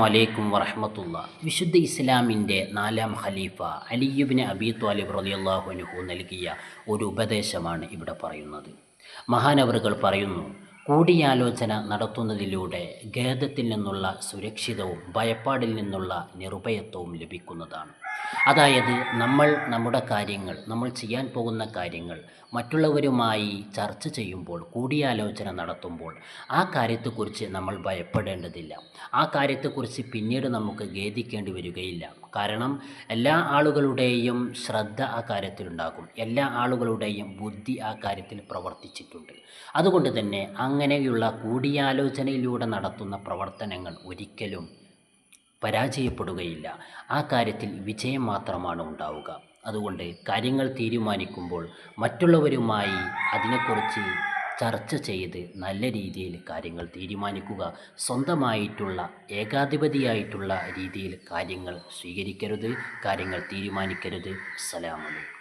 വലൈക്കും വറഹമത്തുള്ള. വിശുദ്ധ ഇസ്ലാമിന്റെ നാലാം ഖലീഫ അലിയുബിന് അബി ത്വാലിബ് റളിയല്ലാഹു അൻഹു നൽകിയ ഒരു ഉപദേശമാണ് ഇവിടെ പറയുന്നത്. മഹാനവറുകൾ പറയുന്നു കൂടിയാലോചന നടത്തുന്നതിലൂടെ ഖേദത്തിൽ നിന്നുള്ള സുരക്ഷിതവും ഭയപ്പാടിൽ നിന്നുള്ള നിർഭയത്വവും ലഭിക്കുന്നതാണ്. അതായത് നമ്മൾ നമ്മുടെ കാര്യങ്ങൾ നമ്മൾ ചെയ്യാൻ പോകുന്ന കാര്യങ്ങൾ മറ്റുള്ളവരുമായി ചർച്ച ചെയ്യുമ്പോൾ കൂടിയാലോചന നടത്തുമ്പോൾ ആ കാര്യത്തെക്കുറിച്ച് നമ്മൾ ഭയപ്പെടേണ്ടതില്ല. ആ കാര്യത്തെക്കുറിച്ച് പിന്നീട് നമുക്ക് ഖേദിക്കേണ്ടി വരികയില്ല. കാരണം എല്ലാ ആളുകളുടെയും ശ്രദ്ധ ആ കാര്യത്തിലുണ്ടാകും. എല്ലാ ആളുകളുടെയും ബുദ്ധി ആ കാര്യത്തിൽ പ്രവർത്തിച്ചിട്ടുണ്ട്. അതുകൊണ്ട് തന്നെ അങ്ങനെയുള്ള കൂടിയാലോചനയിലൂടെ നടത്തുന്ന പ്രവർത്തനങ്ങൾ ഒരിക്കലും പരാജയപ്പെടുകയില്ല. ആ കാര്യത്തിൽ വിജയം മാത്രമാണ് ഉണ്ടാവുക. അതുകൊണ്ട് കാര്യങ്ങൾ തീരുമാനിക്കുമ്പോൾ മറ്റുള്ളവരുമായി അതിനെക്കുറിച്ച് ചർച്ച ചെയ്ത് നല്ല രീതിയിൽ കാര്യങ്ങൾ തീരുമാനിക്കുക സ്വന്തമായിട്ടുള്ള ഏകാധിപതിയായിട്ടുള്ള രീതിയിൽ കാര്യങ്ങൾ സ്വീകരിക്കരുത് കാര്യങ്ങൾ തീരുമാനിക്കരുത്. അസ്സലാമലൈക്കും